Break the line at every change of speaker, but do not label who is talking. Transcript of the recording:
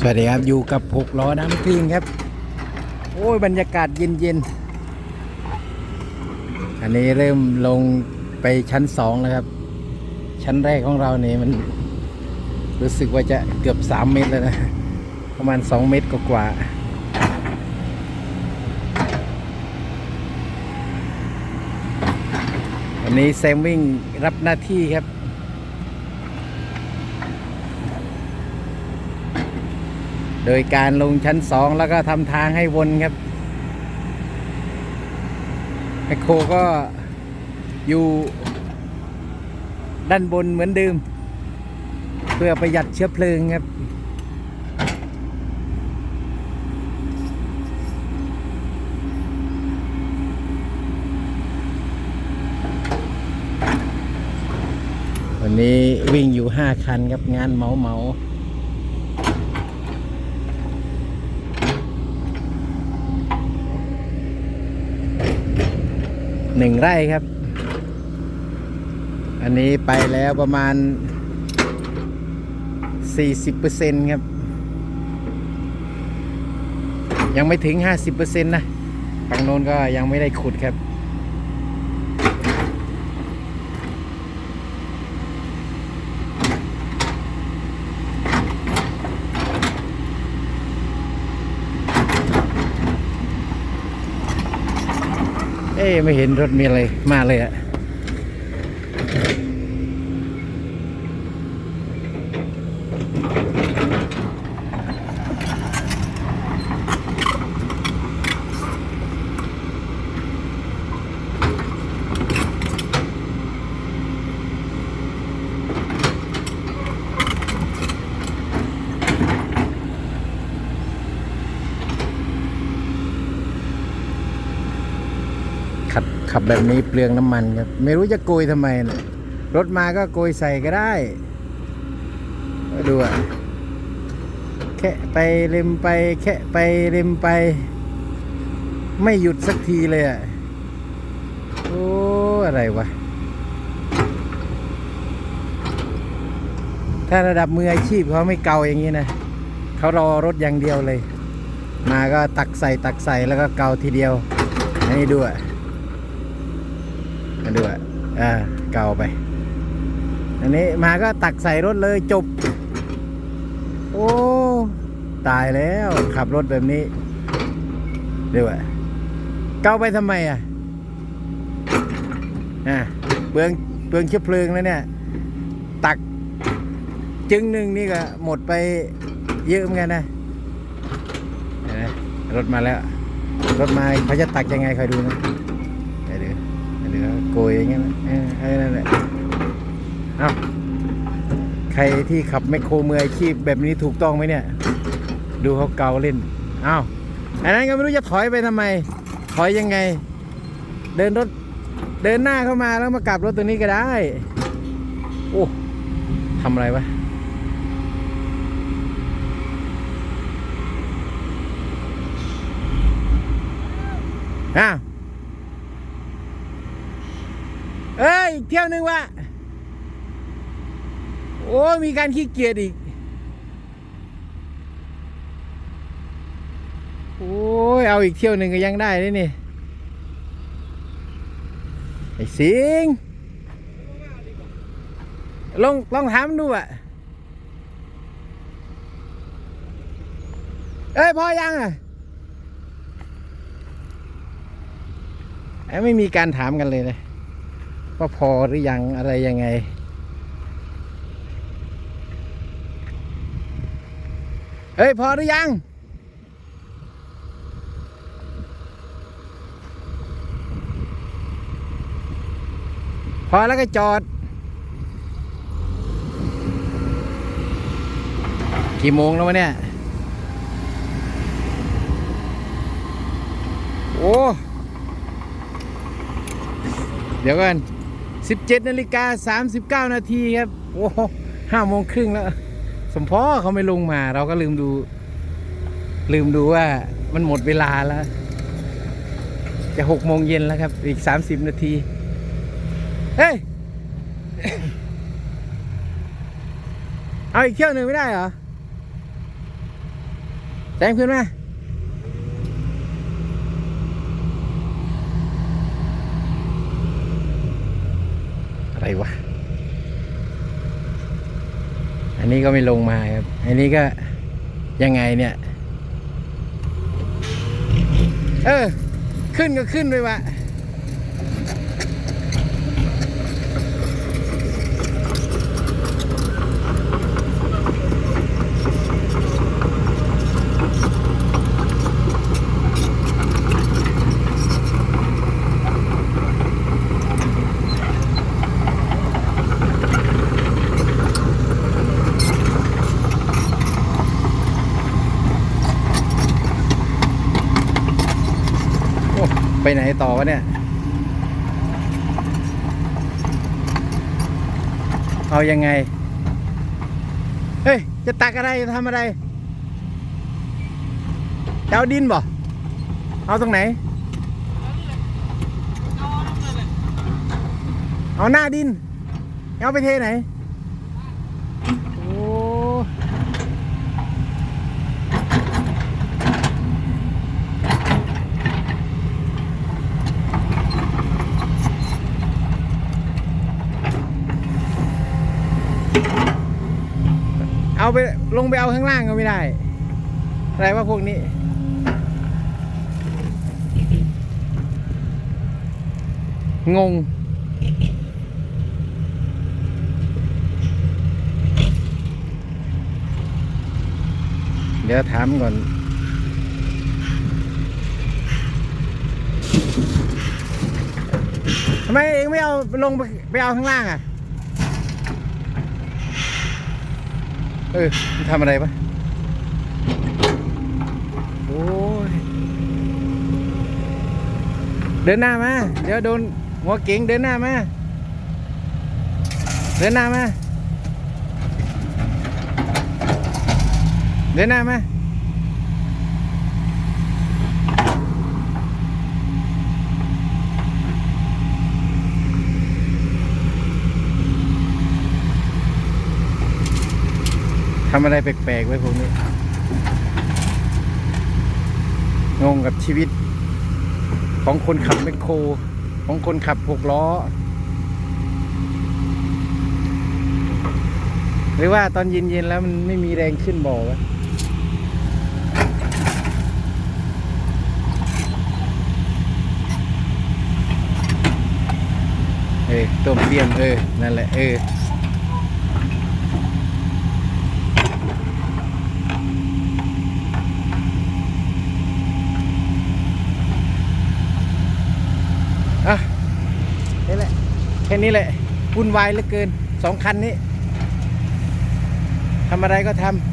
สวัสดีครับ อยู่กับหกล้อน้ำพิงครับ โอ้ย บรรยากาศเย็นๆ อันนี้เริ่มลงไปชั้นสองแล้วครับ ชั้นแรกของเราเนี่ยมัน รู้สึกว่าจะเกือบสามเมตรแล้วนะ ประมาณสองเมตรกว่าๆวันนี้แซมวิ่งรับหน้าที่ครับ โดยการลงชั้นสองแล้วก็ทำทางให้วนครับแมคโครก็อยู่ด้านบนเหมือนเดิม เพื่อประหยัดเชื้อเพลิงครับวันนี้วิ่งอยู่ 5 คันครับ งานเมาเมาๆ หนึ่งไร่ครับ อันนี้ไปแล้วประมาณ 40%ครับ ยังไม่ถึง 50%นะฝั่งโน้นก็ยังไม่ได้ขุดครับ เอ๊ไม่เห็นรถมีอะไรมาเลยอะ ขับขับแบบนี้เปลืองน้ำมันครับ ไม่รู้จะโกยทำไมนะรถมาก็โกยใส่ก็ได้ดูอะแค่ไปเล็มไปแค่ไปเล็มไป ไม่หยุดสักทีเลยอะโอ้อะไรวะ ถ้าระดับมืออาชีพเขาไม่เกาอย่างนี้นะเขารอรถอย่างเดียวเลย มาก็ตักใส่ตักใส่แล้วก็เกาทีเดียวอันนี้ดูอะ มาดูอะอ่าเก่าไป อันนี้มาก็ตักใส่รถเลยจบ โอ้ ตายแล้วขับรถแบบนี้ดูอะเก่าไปทำไมอะอ่าเปลืองเปลืองเชื้อเพลิงแล้วเนี่ย ตักจึงหนึ่งนี่ก็หมดไปเยอะเหมือนกันนะรถมาแล้ว รถมาเขาจะตักยังไงคอยดูนะ โกยอย่างเงี้ยนะเออเออนั่นแหละเอ้าใครที่ขับแมคโครมืออาชีพแบบนี้ถูกต้องไหมเนี่ย ดูเขาเกาเล่นเอ้าอันนั้นก็ไม่รู้จะถอยไปทำไม ถอยยังไง เดินรถเดินหน้าเข้ามาแล้วมากลับรถตรงนี้ก็ได้โอ้ทำอะไรวะอ้าว เอ้ยอีกเที่ยวนึงวะโอ้มีการขี้เกียจอีก โอ้ยเอาอีกเที่ยวหนึ่งก็ยังได้นี่นี่ไอ้สิงลองลองถามดูอะเอ้ยพอยังอะไอ้ไม่มีการถามกันเลยนะ ว่าพอหรือยังอะไรยังไง เฮ้ย พอหรือยังพอแล้วก็จอด กี่โมงแล้ววะเนี่ย โอ้ เดี๋ยวกัน 17นาฬิกา39 นาทีครับ โอ้ห้าโมงครึ่งแล้ว สมพอเขาไม่ลงมา เราก็ลืมดู ลืมดูว่ามันหมดเวลาแล้ว จะหกโมงเย็นแล้วครับ อีก 30 นาที เฮ้ย เอาอีกเที่ยวหนึ่งไม่ได้เหรอแซงขึ้นไหม อะไรวะ อันนี้ก็ไม่ลงมาครับ อันนี้ก็ยังไงเนี่ย เออ ขึ้นก็ขึ้นไปวะ โอ้ ไปไหนต่อวะเนี่ย เอายังไง เฮ้ย จะตักอะไรจะทำอะไรจะเอาดินบ่เอาตรงไหน เอาหน้าดิน เอาไปเทไหน โอ้ เอาไปลงไปเอาข้างล่างก็ไม่ได้ อะไรว่าพวกนี้ งง เดี๋ยวถามก่อนทำไมเองไม่เอาลงไปไปเอาข้างล่างอะ เออทำอะไรปะโอ้ย เดินหน้ามา เดี๋ยวโดนหัวเก๋งเดินหน้ามา เดินหน้ามา เดินหน้ามา ทำอะไรแปลกๆไว้พวกนี้ งงกับชีวิต ของคนขับแมคโคร ของคนขับหกล้อ หรือว่าตอนเย็นๆแล้วมันไม่มีแรงขึ้นบ่อวะเออต้มเตี้ยมเออ นั่นแหละ เออ อะนี่แหละ แค่นี้แหละวุ่นวายเหลือเกินสองคันนี้ทำอะไรก็ทำ